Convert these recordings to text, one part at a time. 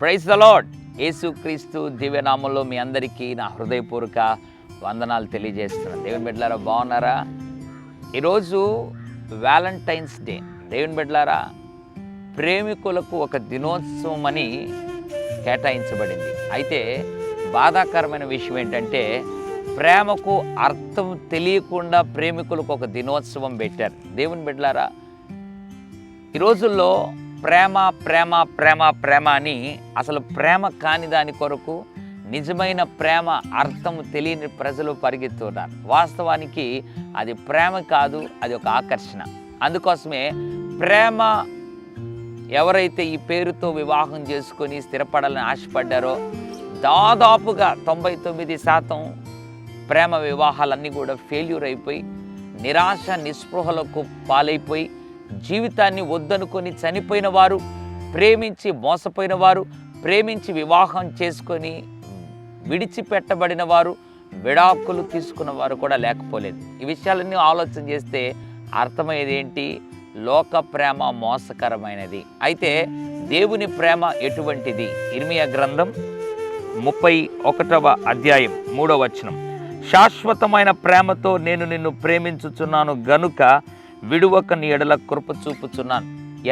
Praise the lord యేసుక్రీస్తు దివ్యనామంలో మీ అందరికీ నా హృదయపూర్వక వందనాలు తెలియజేస్తున్నాను. దేవుని బిడ్డలారా బాగున్నారా? ఈరోజు వ్యాలంటైన్స్ డే. దేవుని బిడ్డలారా ప్రేమికులకు ఒక దినోత్సవం అని కేటాయించబడింది. అయితే బాధాకరమైన విషయం ఏంటంటే ప్రేమకు అర్థం తెలియకుండా ప్రేమికులకు ఒక దినోత్సవం పెట్టారు. దేవుని బిడ్డలారా ఈ రోజుల్లో ప్రేమ ప్రేమ ప్రేమ ప్రేమ అని అసలు ప్రేమ కాని దాని కొరకు నిజమైన ప్రేమ అర్థం తెలియని ప్రజలు పరిగెత్తున్నారు. వాస్తవానికి అది ప్రేమ కాదు అది ఒక ఆకర్షణ. అందుకోసమే ప్రేమ ఎవరైతే ఈ పేరుతో వివాహం చేసుకొని స్థిరపడాలని ఆశపడ్డారో దాదాపుగా తొంభై తొమ్మిది శాతం ప్రేమ వివాహాలన్నీ కూడా ఫెయిల్యూర్ అయిపోయి నిరాశ నిస్పృహలకు పాలైపోయి జీవితాన్ని వద్దనుకొని చనిపోయిన వారు ప్రేమించి మోసపోయిన వారు ప్రేమించి వివాహం చేసుకొని విడిచిపెట్టబడిన వారు విడాకులు తీసుకున్న వారు కూడా లేకపోలేదు. ఈ విషయాలన్నీ ఆలోచన చేస్తే అర్థమయ్యేది ఏంటి? లోక ప్రేమ మోసకరమైనది. అయితే దేవుని ప్రేమ ఎటువంటిది? ఇర్మియా గ్రంథం ముప్పై ఒకటవ అధ్యాయం మూడవ వచనం. శాశ్వతమైన ప్రేమతో నేను నిన్ను ప్రేమించుచున్నాను గనుక విడువక నీ ఎడల కృప చూపుచున్నాను.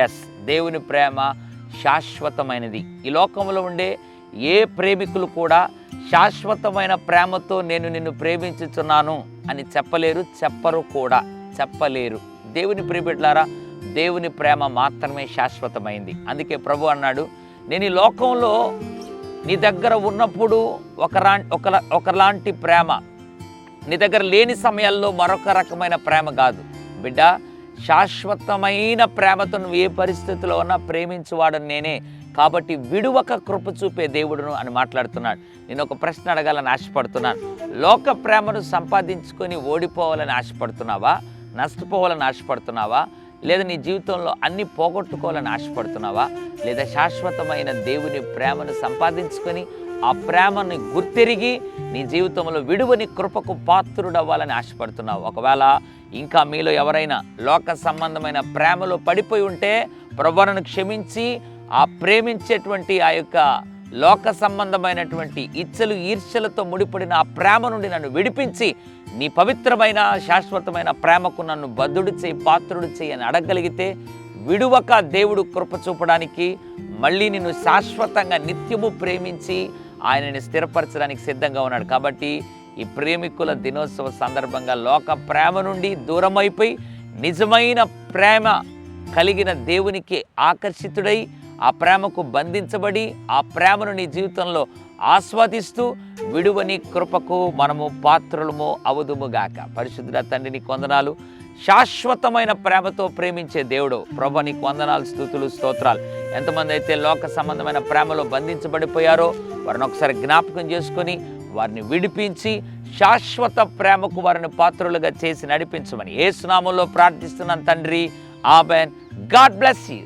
ఎస్ దేవుని ప్రేమ శాశ్వతమైనది. ఈ లోకంలో ఉండే ఏ ప్రేమికులు కూడా శాశ్వతమైన ప్రేమతో నేను నిన్ను ప్రేమించుచున్నాను అని చెప్పలేరు చెప్పరు కూడా చెప్పలేరు. దేవుని ప్రేమిట్లారా దేవుని ప్రేమ మాత్రమే శాశ్వతమైంది. అందుకే ప్రభు అన్నాడు నేను ఈ లోకంలో నీ దగ్గర ఉన్నప్పుడు ఒకరా ఒకలాంటి ప్రేమ నీ దగ్గర లేని సమయాల్లో మరొక రకమైన ప్రేమ కాదు. బిడ్డ శాశ్వతమైన ప్రేమతో నువ్వు ఏ పరిస్థితిలో ఉన్నా ప్రేమించువాడని నేనే. కాబట్టి విడువక కృప చూపే దేవుడును అని మాట్లాడుతున్నాడు. నేను ఒక ప్రశ్న అడగాలని ఆశపడుతున్నాను. లోక ప్రేమను సంపాదించుకొని ఓడిపోవాలని ఆశపడుతున్నావా? నష్టపోవాలని ఆశపడుతున్నావా? లేదా నీ జీవితంలో అన్ని పోగొట్టుకోవాలని ఆశపడుతున్నావా? లేదా శాశ్వతమైన దేవుని ప్రేమను సంపాదించుకొని ఆ ప్రేమని గుర్తెరిగి నీ జీవితంలో విడువని కృపకు పాత్రుడవ్వాలని ఆశపడుతున్నావు. ఒకవేళ ఇంకా మీలో ఎవరైనా లోక సంబంధమైన ప్రేమలో పడిపోయి ఉంటే ప్రభువను క్షమించి ఆ ప్రేమించేటువంటి ఆ యొక్క లోక సంబంధమైనటువంటి ఇచ్చలు ఈర్ష్యలతో ముడిపడిన ఆ ప్రేమ నుండి నన్ను విడిపించి నీ పవిత్రమైన శాశ్వతమైన ప్రేమకు నన్ను బద్ధుడు చేయి పాత్రుడు చేయి అని అడగలిగితే విడువక దేవుడు కృప చూపడానికి మళ్ళీ నిన్ను శాశ్వతంగా నిత్యము ప్రేమించి ఆయనని స్థిరపరచడానికి సిద్ధంగా ఉన్నాడు. కాబట్టి ఈ ప్రేమికుల దినోత్సవ సందర్భంగా లోక ప్రేమ నుండి దూరమైపోయి నిజమైన ప్రేమ కలిగిన దేవునికి ఆకర్షితుడై ఆ ప్రేమకు బంధించబడి ఆ ప్రేమను నీ జీవితంలో ఆస్వాదిస్తూ విడువని కృపకు మనము పాత్రలము అవుదుముగాక పరిశుద్ధ తండ్రిని కొందనాలు శాశ్వతమైన ప్రేమతో ప్రేమించే దేవుడు. ప్రభు నీకు వందనాలు స్థుతులు స్తోత్రాలు. ఎంతమంది అయితే లోక సంబంధమైన ప్రేమలో బంధించబడిపోయారో వారిని ఒకసారి జ్ఞాపకం చేసుకొని వారిని విడిపించి శాశ్వత ప్రేమకు వారిని పాత్రులుగా చేసి నడిపించమని ఏ స్నామంలో ప్రార్థిస్తున్నాను తండ్రి. Amen God bless you.